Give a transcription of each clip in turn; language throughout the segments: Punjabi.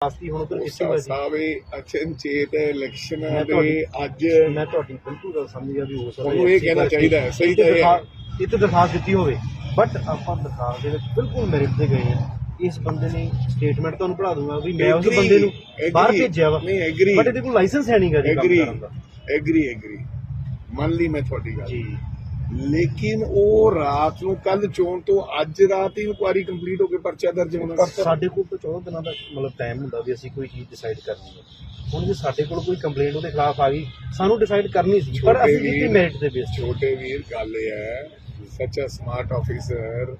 ਆਸਤੀ ਹੁਣ ਤੋਂ ਇਸੇ ਵਜ੍ਹਾ ਸਾਵੇ ਅਚਨਚੇਤ ਇਲੈਕਸ਼ਨਾਂ ਦੇ ਅੱਜ ਮੈਂ ਤੁਹਾਡੀ ਬਿਲਕੁਲ ਗੱਲ ਸਮਝ ਗਿਆ ਵੀ ਹੋ ਸਕਦਾ ਉਹਨੂੰ ਇਹ ਕਹਿਣਾ ਚਾਹੀਦਾ ਹੈ, ਸਹੀ ਤਾਂ ਇਹ ਹੈ। ਇਹ ਤੇ ਦਰਖਾਸਤ ਦਿੱਤੀ ਹੋਵੇ। ਬਟ ਆਪਾਂ ਦਰਖਾਸਤ ਦੇ ਵਿੱਚ ਬਿਲਕੁਲ ਮੈਰਿਟ ਤੇ ਗਏ ਹਾਂ। ਇਸ ਬੰਦੇ ਨੇ ਸਟੇਟਮੈਂਟ ਤੁਹਾਨੂੰ ਪੜਾ ਦੂੰਗਾ ਵੀ ਮੈਂ ਉਸ Agree, ਬੰਦੇ ਨੂੰ ਬਾਹਰ ਭੇਜਿਆ ਵਾ। ਨਹੀਂ, agree। ਬਟ ਇਹਦੇ ਕੋਲ ਲਾਇਸੈਂਸ ਹੈ ਨਹੀਂਗਾ ਜੀ ਕੰਮ ਐਗਰੀ ਕਰਨ ਦਾ। ਐਗਰੀ ਐਗਰੀ ਮੰਨ ਲਈ ਮੈਂ ਤੁਹਾਡੀ ਗੱਲ। ਜੀ। ਲੇਕਿਨ ਉਹ ਰਾਤ ਨੂੰ ਕੱਲ ਚੋਣ ਤੋਂ ਅੱਜ ਰਾਤ ਹੀ ਇਨਕੁਆਰੀ ਕੰਪਲੀਟ ਹੋ ਕੇ ਪਰਚਾ ਦਰਜ ਹੋਣਾ। ਸਾਡੇ ਕੋਲ ਤਾਂ 14 ਦਿਨਾਂ ਦਾ ਮਤਲਬ ਟਾਈਮ ਹੁੰਦਾ ਵੀ ਅਸੀਂ ਕੋਈ ਚੀਜ਼ ਡਿਸਾਈਡ ਕਰਨੀ ਹੈ। ਹੁਣ ਜੇ ਸਾਡੇ ਕੋਲ ਕੋਈ ਕੰਪਲੇਂਟ ਉਹਦੇ ਖਿਲਾਫ ਆ ਗਈ ਸਾਨੂੰ ਡਿਸਾਈਡ ਕਰਨੀ ਸੀ ਪਰ ਅਸੀਂ ਕੀਤੀ ਮੈਰਿਟ ਦੇ ਬੇਸ ਛੋਟੇ ਵੀਰ ਗੱਲ ਇਹ ਹੈ ਸੱਚ ਸਮਾਰਟ ਆਫੀਸਰ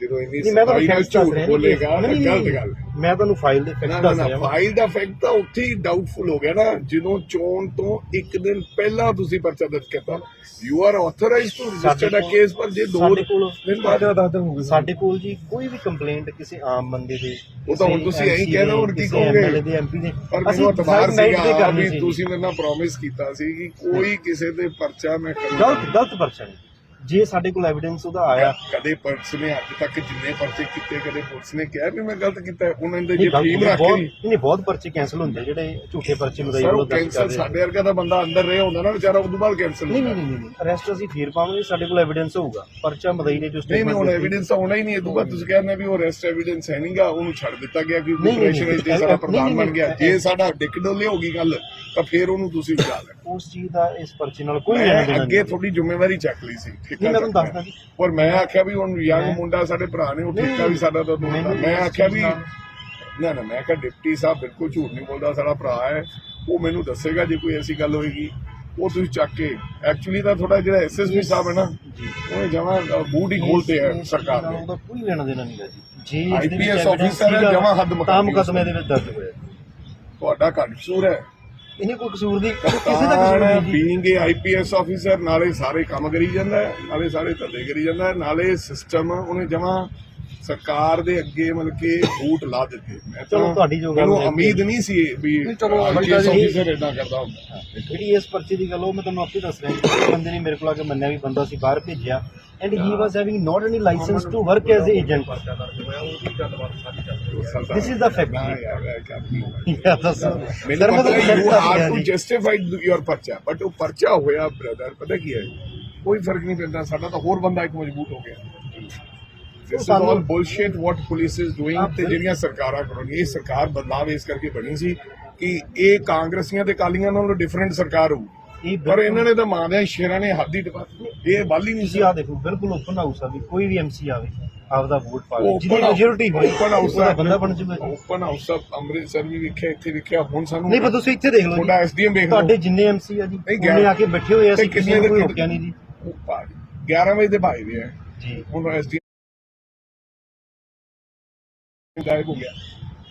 ਜਦੋਂ ਇੰਨੀ ਨਹੀਂ ਮੈਂ ਤੁਹਾਨੂੰ ਸਫ਼ਾਈ ਨਾਲ ਫੈਕਟ ਦੱਸ ਝੂਠ ਰਿਹਾ ਬੋਲੇਗਾ ਤਾਂ ਨਹੀਂ, ਗਲਤ ਨਹੀਂ, ਗੱਲ ਹੈ। ਮੈਂ ਤੁਹਾਨੂੰ ਫਾਈਲ ਦੇ ਨਾ ਫੈਕਟ ਨਾ ਦੱਸ ਨਾ ਰਿਹਾ ਵਾਂ। ਫਾਈਲ ਦਾ ਫੈਕਟ ਤਾਂ ਉੱਥੇ ਹੀ ਡਾਊਟਫੁਲ ਹੋ ਗਿਆ ਨਾ ਜਦੋਂ ਚੋਣ ਤੋਂ ਇੱਕ ਦਿਨ ਪਹਿਲਾਂ ਤੁਸੀਂ ਪਰਚਾ ਦਰਜ ਕੀਤਾ you are authorized to register a ਕੋਲ- ਕੇਸ ਪਰ ਜੇ ਦੋ ਸਾਡੇ ਕੋਲ ਦਿਨ ਬਾਅਦ ਸਾਡੇ ਕੋਲ ਜੀ ਕੋਈ ਵੀ ਕੰਪਲੇਂਟ ਕਿਸੇ ਆਮ ਬੰਦੇ ਦੇ ਉਹ ਤਾਂ ਹੁਣ ਤੁਸੀਂ ਇਹੀ ਕਹਿ ਰਹੇ ਹੋ, ਹੋਰ ਕੀ ਕਹੋਗੇ? ਐਮਐਲਏ ਦੇ ਐਮਪੀ ਦੇ ਪਰ ਅਸੀਂ ਮੈਨੂੰ ਅਤਬਾਰ decide merit ਤੇ ਸੀਗਾ ਕਰਨੀ ਵੀ ਸੀ। ਤੁਸੀਂ ਮੇਰੇ ਨਾਲ ਪ੍ਰੋਮਿਸ ਕੀਤਾ ਸੀ ਕਿ ਕੋਈ ਕਿਸੇ ਤੇ ਪਰਚਾ ਮੈਂ ਕਰੂੰਗਾ ਗਲਤ ਗਲਤ ਪਰਚਾ ਨਹੀਂ ਜੇ ਸਾਡੇ ਕੋਲ ਐਵੀਡੈਂਸ ਉਹਦਾ ਆਇਆ। ਕਦੇ ਪੁਲਿਸ ਨੇ ਅੱਜ ਤੱਕ ਜਿੰਨੇ ਪਰਚੇ ਕੀਤੇ ਕਦੇ ਪੁਲਿਸ ਨੇ ਕਿਹਾ ਵੀ ਮੈਂ ਗਲਤ ਕੀਤਾ। ਉਹਨਾਂ ਦੇ ਜੇ ਟੀਮ ਰੱਖ ਕੇ ਨਹੀਂ ਬਹੁਤ ਪਰਚੇ ਕੈਨਸਲ ਹੁੰਦੇ ਜਿਹੜੇ ਝੂਠੇ ਪਰਚੇ ਮਦਾਈ ਸਰ ਉਹ ਆ। ਸਾਡੇ ਵਰਗਾ ਦਾ ਬੰਦਾ ਅੰਦਰ ਰਿਹਾ ਹੁੰਦਾ ਨਾ ਵਿਚਾਰਾ ਉਦੋਂ ਬਾਅਦ ਕੈਂਸਲ ਨਹੀਂ ਨਹੀਂ ਨਹੀਂ ਅਰੈਸਟ ਅਸੀਂ ਫੇਰ ਪਾਵਾਂਗੇ ਸਾਡੇ ਕੋਲ ਐਵੀਡੈਂਸ ਹੋਊਗਾ। ਪਰਚਾ ਮਦਈ ਨੇ ਜੋ ਨਹੀਂ ਨਹੀਂ ਹੁਣ ਐਵੀਡੈਂਸ ਹੋਣਾ ਹੀ ਨਹੀਂ ਤੋਂ ਬਾਅਦ ਤੁਸੀਂ ਕਹਿੰਦੇ ਵੀ ਉਹ ਰੈਸਟ ਐਵੀਡੈਂਸ ਹੈ ਨਹੀਂਗਾ ਉਹਨੂੰ ਛੱਡ ਦਿੱਤਾ ਗਿਆ ਕਿ ਵਿੱਚ ਨਹੀਂ, ਸਾਡਾ ਨਹੀਂ, ਪ੍ਰਧਾਨ ਬਣ ਗਿਆ। ਜੇ ਸਾਡਾ ਡਿੱਕ ਡੋਲੇ ਹੋ ਗਈ ਗੱਲ ਤਾਂ ਫਿਰ ਉਹਨੂੰ ਤੁਸੀਂ ਵਿਚਾਰ ਲੈਣਾ। ਉਸ ਚੀਜ਼ ਦਾ ਇਸ ਪਰਚੇ ਨਾਲ ਕੋਈ ਲੈਣਾ ਦੇਣਾ ਅੱਗੇ ਤੁਹਾਡੀ ਜ਼ਿੰਮੇਵਾਰੀ ਚੱਕ ਲਈ ਸੀ। ਨਹੀਂ, ਮੈਂ ਤੁਹਾਨੂੰ ਦੱਸਦਾ ਜੀ। ਪਰ ਮੈਂ ਆਖਿਆ ਵੀ ਹੁਣ ਯੰਗ ਮੁੰਡਾ ਸਾਡੇ ਭਰਾ ਨੇ ਉਹ ਠੇਕਾ ਵੀ ਸਾਡਾ ਤਾਂ ਦੋਸਤ ਆ। ਮੈਂ ਆਖਿਆ ਵੀ ਨਾ ਨਾ ਮੈਂ ਕਿਹਾ ਡਿਪਟੀ ਸਾਹਿਬ ਬਿਲਕੁਲ ਝੂਠ ਨਹੀਂ ਬੋਲਦਾ ਸਾਡਾ ਭਰਾ ਹੈ। ਉਹ ਮੈਨੂੰ ਦੱਸੇਗਾ ਜੇ ਕੋਈ ਐਸੀ ਗੱਲ ਹੋਏਗੀ। ਉਹ ਤੁਸੀਂ ਚੱਕ ਕੇ ਐਕਚੁਅਲੀ ਤਾਂ ਤੁਹਾਡਾ ਜਿਹੜਾ ਐਸਐਸਪੀ ਸਾਹਿਬ ਹੈ ਨਾ ਉਹਨੇ ਜਮਾ ਬੂਟ ਹੀ ਖੋਲਤੇ ਹੈ ਸਰਕਾਰ ਨੇ। ਉਹਦਾ ਕੋਈ ਲੈਣਾ ਦੇਣਾ ਨਹੀਂ ਜੀ। ਜੇ IPS officer ਹੈ, ਜਮਾਂ ਹੱਦ ਮੁਕਾ ਤਾਂ ਦਿੱਤੀ ਮੁਕੱਦਮੇ ਦੇ ਵਿੱਚ ਦਰਜ ਹੋਇਆ। ਤੁਹਾਡਾ ਘੱਟ ਕਸੂਰ ਹੈ। ਇਹਨੇ ਕੋਈ ਕਸੂਰ ਨਹੀਂ ਕਿਸੇ ਦਾ ਕਸੂਰ ਨਹੀਂ ਜੀ। ਬੀਇੰਗ ਏ ਆਈਪੀਐਸ ਆਫੀਸਰ ਨਾਲੇ ਸਾਰੇ ਕੰਮ ਕਰੀ ਜਾਂਦਾ ਹੈ ਨਾਲੇ ਸਾਰੇ ਧੰਦੇ ਕਰੀ ਜਾਂਦਾ ਹੈ ਨਾਲੇ ਸਿਸਟਮ ਉਹਨੇ ਜਮਾ ਸਰਕਾਰ ਦੇ ਅੱਗੇ ਮਤਲਬ ਕਿ ਬੂਟ ਲਾ ਦਿੱਤੇ। ਮੈਂ ਤਾਂ- ਚਲੋ ਤੁਹਾਡੀ ਜੋ ਗੱਲ ਮੈਨੂੰ। ਉਮੀਦ ਨਹੀਂ ਸੀ ਵੀ ਚਲੋ ਆਈਪੀਐਸ ਜੀ। ਆਫੀਸਰ ਇਦਾਂ ਕਰਦਾ ਹੁੰਦਾ। ਜਿਹੜੀ ਇਸ ਪਰਚੇ ਦੀ ਗੱਲ ਉਹ ਮੈਂ ਤੁਹਾਨੂੰ ਆਪੇ ਦੱਸ ਰਿਹਾ ਬੰਦੇ ਨੇ ਮੇਰੇ ਕੋਲ ਆ ਕੇ ਮੰਨਿਆ ਵੀ ਬੰਦਾ ਸੀ ਬਾਹਰ ਭੇਜਿਆ। And he was having not any license to work as a agent ਇਹ ਕਰ ਨਹੀਂ ਹੋਣਾ। ਯਾਰ ਦੱਸੋ। ਮੈਨੂੰ ਪਤਾ ਯੂ ਰਿਹਾ ਟੂ ਜੀ। ਜਸਟੀਫਾਈ ਯੋਰ ਪਰਚਾ। ਬਟ ਉਹ ਪਰਚਾ ਹੋਇਆ ਬ੍ਰਦਰ ਪਤਾ ਕੀ ਹੈ? ਕੋਈ ਫ਼ਰਕ ਨਹੀਂ ਪੈਂਦਾ ਸਾਡਾ ਤਾਂ ਹੋਰ ਬੰਦਾ ਇੱਕ ਮਜ਼ਬੂਤ ਹੋ ਗਿਆ। This is all bullshit what police is doing ਤੇ ਜਿਹੜੀਆਂ ਸਰਕਾਰਾਂ ਕਰਨਗੀਆਂ ਇਹ ਸਰਕਾਰ ਬਦਲਾਵ ਇਸ ਕਰਕੇ ਬਣੀ ਸੀ ਕਿ ਇਹ ਕਾਂਗਰਸੀਆਂ ਤੇ ਕਾਲੀਆਂ ਨਾਲੋਂ ਡਿਫਰੈਂਟ ਸਰਕਾਰ ਹੋਊ। ਪਰ ਇਹਨਾਂ ਨੇ ਤਾਂ ਮਾਰਿਆ ਸ਼ੇਰਾਂ ਨੇ ਹੱਦ ਹੀ। ਇਹ ਵੱਲ ਹੀ ਨਹੀਂ ਤੁਸੀਂ ਆ ਦੇਖੋ ਬਿਲਕੁਲ ਓਪਨ ਹਾਊਸ ਆ ਵੀ ਕੋਈ ਵੀ ਐਮਸੀ ਆਵੇ ਆਪਦਾ ਵੋਟ ਪਾਵੇ ਜਿਹਦੀ Open house- ਮੈਜੋਰਿਟੀ ਹੋਈ house ਉਹਦਾ ਆ। ਬੰਦਾ ਬਣ ਜੂਗਾ। ਓਪਨ ਹਾਊਸ ਆਫ ਅੰਮ੍ਰਿਤਸਰ ਵੀ ਵੇਖਿਆ ਇੱਥੇ ਵੇਖਿਆ ਹੁਣ ਸਾਨੂੰ ਨਹੀਂ ਪਰ ਤੁਸੀਂ ਇੱਥੇ ਦੇਖ ਲਓ ਤੁਹਾਡਾ ਐਸਡੀਐਮ ਵੇਖ ਲਓ। ਤੁਹਾਡੇ ਜਿੰਨੇ ਐਮਸੀ ਆ ਜੀ ਉਹਨੇ ਆ ਕੇ ਬੈਠੇ ਹੋਏ ਆ ਅਸੀਂ ਕਿਸੇ ਕਿੰਨੇ ਨੂੰ ਕੋਈ ਦੇ- ਰੋਕਿਆ ਨਹੀਂ ਜੀ। ਉਹ ਭਾਜੀ, 11 ਵਜੇ ਦੇ ਭਾਈ ਦੇ ਆ। ਜੀ। ਹੁਣ ਐਸਡੀਐਮ ਗਾਇਬ ਹੋ ਗਿਆ।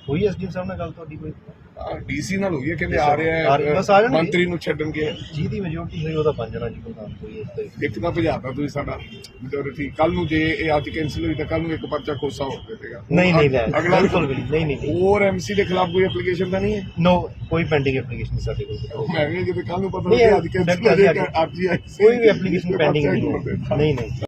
ਹੋਈ ਐਸਡੀ ਸਾਹਿਬ ਨਾਲ ਗੱਲ ਤੁਹਾਡੀ ਕੋਈ? ਡੀਸੀ ਨਾਲ ਹੋਈ ਹੈ ਕਹਿੰਦੇ ਆ. ਰਿਹਾ ਆ ਹੈ। ਬਸ ਆ ਜਾਣਗੇ। ਮੰਤਰੀ ਨੂੰ ਛੱਡਣਗੇ ਜਿਹਦੀ ਮੈਜੋਰਿਟੀ ਹੋਈ ਉਹਦਾ ਬਣ ਜਾਣਾ ਜੀ ਪ੍ਰਧਾਨ ਕੋਈ ਇਸ ਤੇ। ਇੱਕ ਤਾਂ ਭਜਾਤਾ ਤੁਸੀਂ ਸਾਡਾ ਮੈਜੋਰਿਟੀ ਕੱਲ ਨੂੰ ਜੇ ਇਹ ਅੱਜ ਕੈਂਸਲ ਹੋਈ ਤਾਂ ਕੱਲ ਨੂੰ ਇੱਕ ਪਰਚਾ ਖੋਸਾ ਹੋ ਜਾਵੇਗਾ ਨਹੀਂ ਨਹੀਂ ਲੈ ਅਗਲਾ ਬਿਲਕੁਲ ਵੀ ਨਹੀਂ ਨਹੀਂ ਨਹੀਂ ਹੋਰ ਐਮਸੀ ਦੇ ਖਿਲਾਫ ਕੋਈ ਐਪਲੀਕੇਸ਼ਨ ਤਾਂ ਨਹੀਂ ਹੈ? ਨੋ ਕੋਈ ਪੈਂਡਿੰਗ ਐਪਲੀਕੇਸ਼ਨ ਸਾਡੇ ਕੋਲ। ਮੈਂ ਵੀ ਕਿਤੇ ਕੱਲ ਨੂੰ ਪਤਾ ਨਹੀਂ, ਲੱਗਿਆ ਅੱਜ ਕੈਂਸਲ ਹੋ ਜਾਏਗਾ ਅੱਜ ਹੀ। ਕੋਈ ਵੀ ਐਪਲੀਕੇਸ਼ਨ ਪੈਂਡਿੰਗ ਨਹੀਂ ਹੀ। ਹੈ। ਨਹੀਂ ਨਹੀਂ।